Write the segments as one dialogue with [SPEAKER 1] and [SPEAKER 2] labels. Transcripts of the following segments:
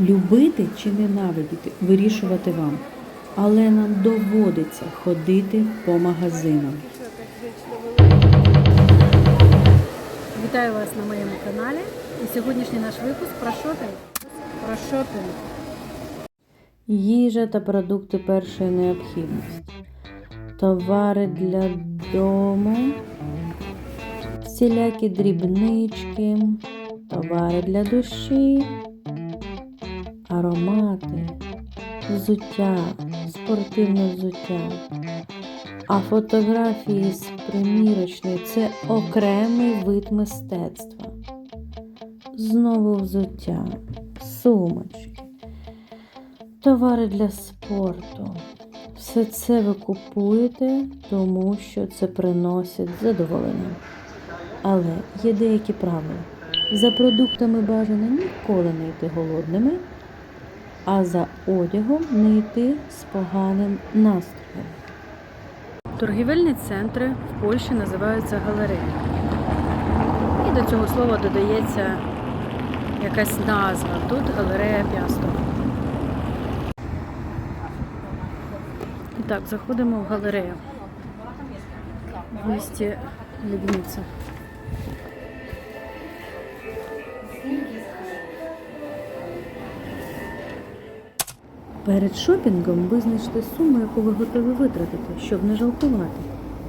[SPEAKER 1] Любити чи ненавидіти вирішувати вам. Але нам доводиться ходити по магазинам.
[SPEAKER 2] Вітаю вас на моєму каналі. І сьогоднішній наш випуск про шопінг. Про шопінг.
[SPEAKER 1] Їжа та продукти першої необхідності, товари для дому, всілякі дрібнички, товари для душі, аромати, взуття, спортивне взуття. А фотографії з примірочної це окремий вид мистецтва. Знову взуття, сумочки товари для спорту. Все це ви купуєте, тому що це приносить задоволення. Але є деякі правила. За продуктами бажано ніколи не йти голодними, а за одягом не йти з поганим настроєм.
[SPEAKER 2] Торгівельні центри в Польщі називаються галереї. І до цього слова додається якась назва. Тут галерея Пясто. І так, заходимо в галерею. В місті Лібниця.
[SPEAKER 1] Перед шопінгом визначте суму, яку ви готові витратити, щоб не жалкувати.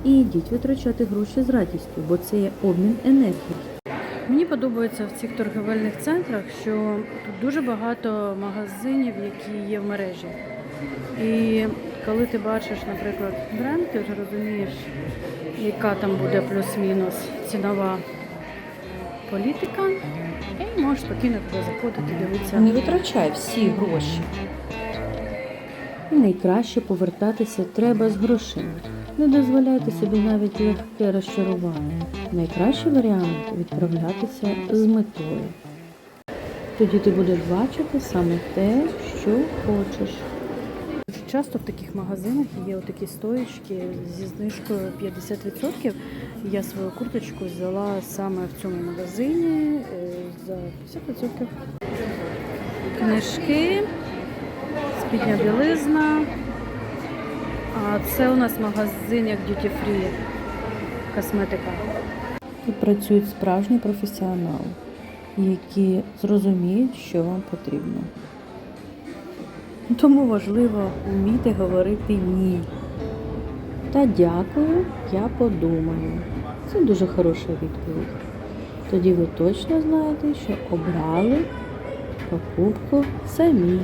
[SPEAKER 1] І йдіть витрачати гроші з радістю, бо це є обмін енергії.
[SPEAKER 2] Мені подобається в цих торгівельних центрах, що тут дуже багато магазинів, які є в мережі. І коли ти бачиш, наприклад, бренд, ти вже розумієш, яка там буде плюс-мінус цінова політика, і можеш спокійно туди заходити, дивитися.
[SPEAKER 1] Не витрачай всі гроші. Найкраще повертатися треба з грошима. Не дозволяйте собі навіть легке розчарування. Найкращий варіант відправлятися з метою. Тоді ти будеш бачити саме те, що хочеш.
[SPEAKER 2] Дуже часто в таких магазинах є такі стоїчки зі знижкою 50%. Я свою курточку взяла саме в цьому магазині е, за 50%. Книжки, спідня білизна. А це у нас магазин як Duty Free, косметика.
[SPEAKER 1] Тут працюють справжні професіонали, які зрозуміють, що вам потрібно. Тому важливо вміти говорити ні. Та дякую, я подумаю. Це дуже хороша відповідь. Тоді ви точно знаєте, що обрали покупку самі.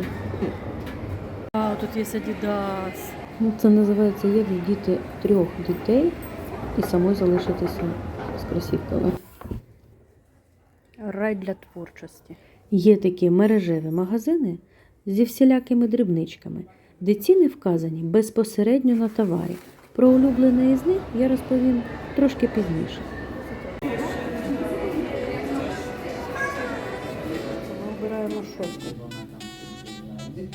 [SPEAKER 2] Тут є Adidas.
[SPEAKER 1] Ну, Це називається як діти трьох дітей і самой залишитися з кросівками.
[SPEAKER 2] Рай для творчості.
[SPEAKER 1] Є такі мережеві магазини зі всілякими дрібничками, де ціни вказані безпосередньо на товарі. Про улюблене із них я розповім трошки пізніше.
[SPEAKER 2] Ми обираємо шовку.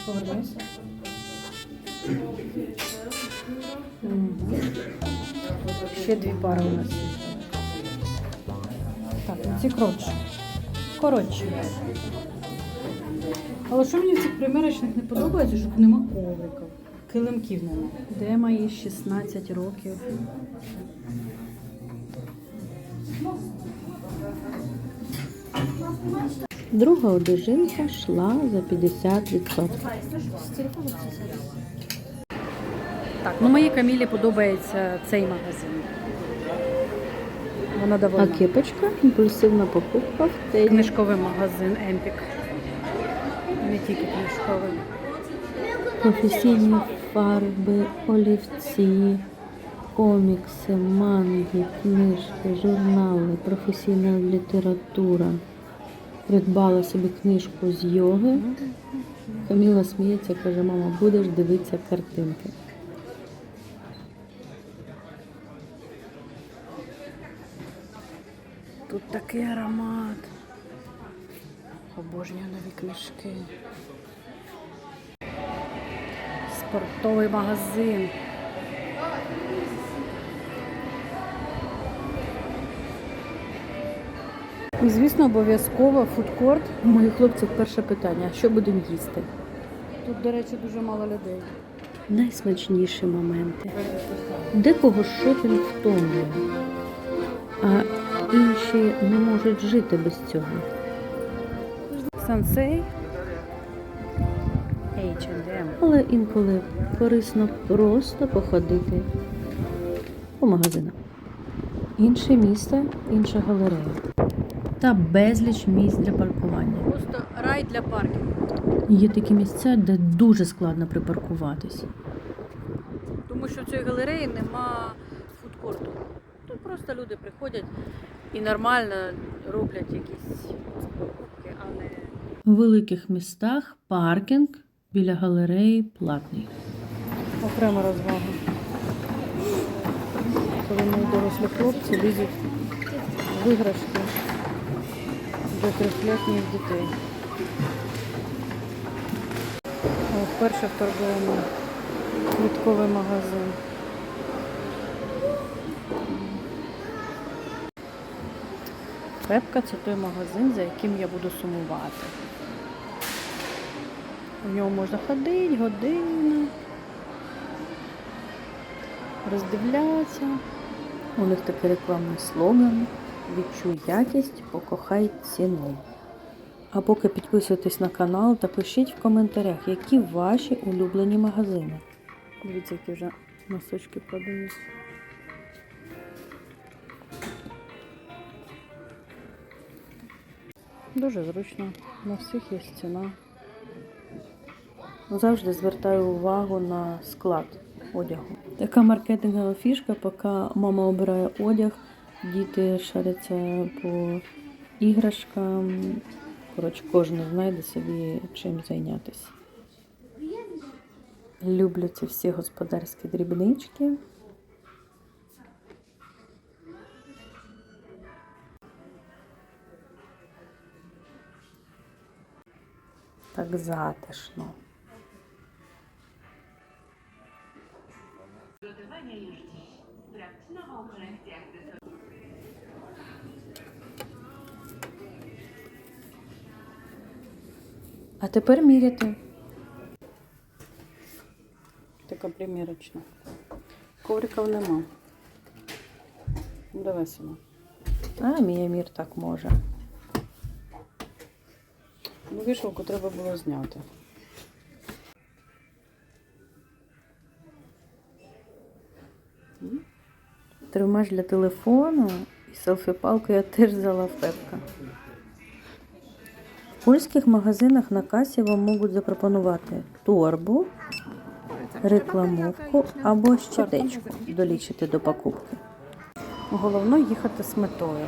[SPEAKER 2] Повернися. Ще дві пари у нас. Так, ці коротше. Коротше. Але що мені в цих примірочних не подобається, що нема ковриків. Килимків нема. Де мої 16 років?
[SPEAKER 1] Друга одежинка йшла за 50%.
[SPEAKER 2] Так, ну моїй Камілі подобається цей магазин. Вона
[SPEAKER 1] А кепочка імпульсивна покупка в Теді.
[SPEAKER 2] Книжковий магазин Емпік. Не тільки книжковий.
[SPEAKER 1] Професійні фарби, олівці, комікси, манги, книжки, журнали, професійна література. Придбала собі книжку з йоги. Каміла сміється, каже, мама, будеш дивитися картинки.
[SPEAKER 2] Тут такий аромат. Обожнюю нові книжки. Спортовий магазин. І, звісно, обов'язково фудкорт.
[SPEAKER 1] У моїх хлопців перше питання: що будемо їсти?
[SPEAKER 2] Тут, до речі, дуже мало людей.
[SPEAKER 1] Найсмачніші моменти. Декого шопінг втомлює, інші не можуть жити без цього.
[SPEAKER 2] Сансей.
[SPEAKER 1] Але інколи корисно просто походити по магазинах. Інше місто, інша галерея. Та безліч місць для паркування.
[SPEAKER 2] Просто рай для паркінгу.
[SPEAKER 1] Є такі місця, де дуже складно припаркуватись.
[SPEAKER 2] Тому що в цій галереї нема фудкорту. Просто люди приходять і нормально роблять якісь покупки, а не
[SPEAKER 1] У великих містах паркінг біля галереї платний.
[SPEAKER 2] окрема розвага. Коли мої дорослі хлопці лізуть в іграшки до трьохлітніх дітей. Вперше в торговому квітковий магазин. Пепка це той магазин, за яким я буду сумувати. У нього можна ходити годину, роздивлятися.
[SPEAKER 1] У них такий рекламний слоган Відчуй якість, покохай ціну. А поки підписуйтесь на канал та пишіть в коментарях, які ваші улюблені магазини.
[SPEAKER 2] Дивіться, які вже носочки продають. Дуже зручно. На всіх є ціна.
[SPEAKER 1] Завжди звертаю увагу на склад одягу. Така маркетингова фішка, поки мама обирає одяг, діти шаряться по іграшкам. Коротше, кожен знайде собі чим зайнятися. Люблю ці всі господарські дрібнички. Так затишно. А тепер міряти.
[SPEAKER 2] Така примірочна. Ковриків нема. Давай сюди.
[SPEAKER 1] А, мій Амір так може.
[SPEAKER 2] Ну, вішалку треба було зняти.
[SPEAKER 1] Тримач для телефону і селфі-палку я теж взяла в пепка. В польських магазинах на касі вам можуть запропонувати торбу, рекламовку або щетечку долічити до покупки.
[SPEAKER 2] Головно їхати з метою.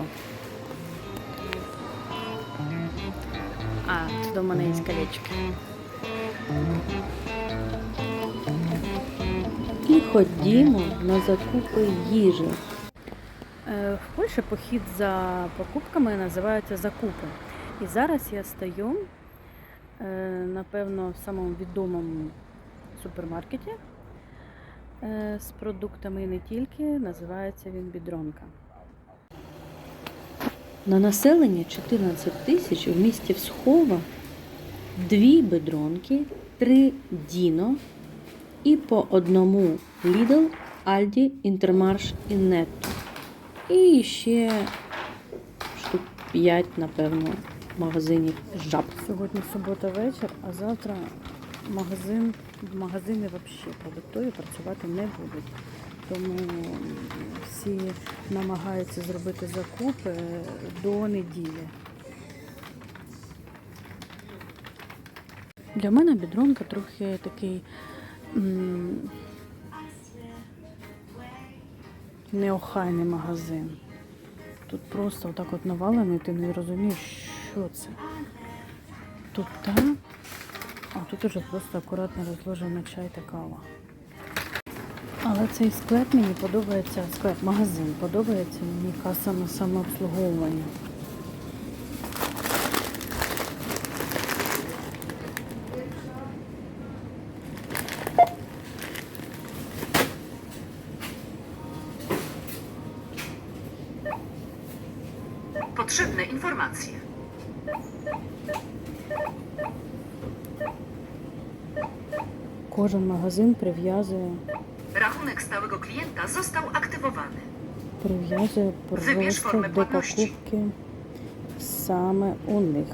[SPEAKER 2] У мене є колечки.
[SPEAKER 1] І ходімо на закупи їжі.
[SPEAKER 2] Е, В Польщі похід за покупками називається закупи. І зараз я стою, е, напевно, в самому відомому супермаркеті е, з продуктами і не тільки. Називається він Бідронка.
[SPEAKER 1] На населення 14 тисяч в місті Всхова дві бедронки, три Діно і по одному Lidl, Aldi, Intermarsh і Netto. І ще штук 5, напевно, магазинів жаб.
[SPEAKER 2] Сьогодні субота вечір, а завтра магазин, магазини взагалі продуктові працювати не будуть. Тому всі намагаються зробити закупи до неділі. Для мене бідронка трохи такий неохайний магазин. Тут просто отак от навалений, ти не розумієш, що це. Тут так, а тут уже просто акуратно розложена чай та кава. Але цей склеп мені подобається, склеп, магазин подобається мені каса на самообслуговування.
[SPEAKER 3] Potrzebne informacje.
[SPEAKER 2] Кожен магазин прив'язує,
[SPEAKER 3] Rachunek stałego klienta został aktywowany.
[SPEAKER 2] прив'язує
[SPEAKER 3] Вибір
[SPEAKER 2] просто
[SPEAKER 3] форми
[SPEAKER 2] до
[SPEAKER 3] платності.
[SPEAKER 2] покупки саме у них.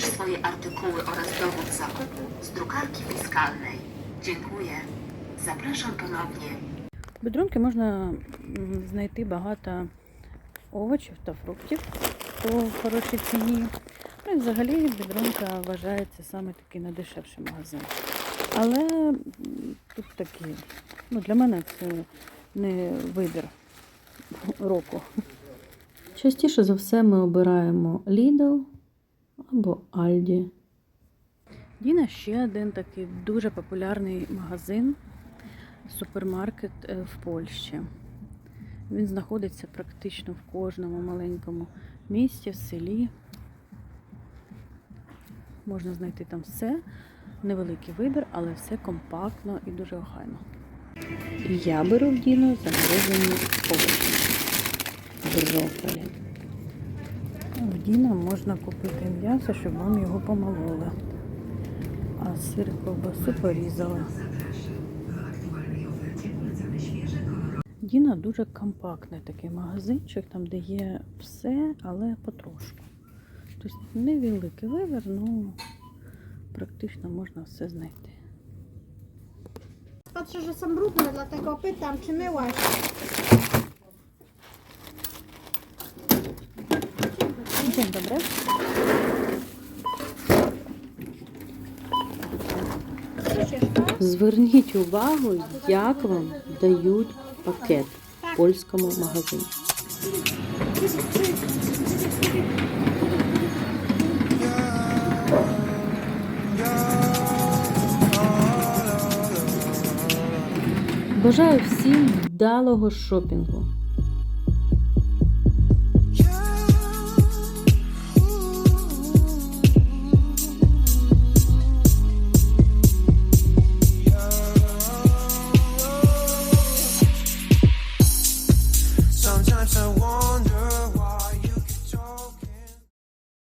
[SPEAKER 3] Odbierz swoje artykuły oraz dowód zakupu z drukarki fiskalnej. Dziękuję. Zapraszam ponownie.
[SPEAKER 2] В Бідрунки можна знайти багато овочів та фруктів по хорошій ціні. Ну і взагалі бідрунка вважається саме такий найдешевший магазин. Але тут такі, ну для мене це не вибір року.
[SPEAKER 1] Частіше за все ми обираємо Lidl або Aldi.
[SPEAKER 2] Діна ще один такий дуже популярний магазин, супермаркет е, в Польщі. Він знаходиться практично в кожному маленькому місті, в селі. Можна знайти там все, невеликий вибір, але все компактно і дуже охайно. Я беру в Діну заморожені овочі. Брокколі. В Діна можна купити м'ясо, щоб вам його помололи. А сир ковбасу порізали. Діна дуже компактний такий магазинчик, там де є все, але потрошку. Тобто невеликий вибір, ну практично можна все знайти.
[SPEAKER 4] Patrzę, że są brudne, dlatego pytam, czy myłaś.
[SPEAKER 2] Dzień dobry.
[SPEAKER 1] Зверніть увагу, як вам дають пакет в польському магазині. Бажаю всім вдалого шопінгу.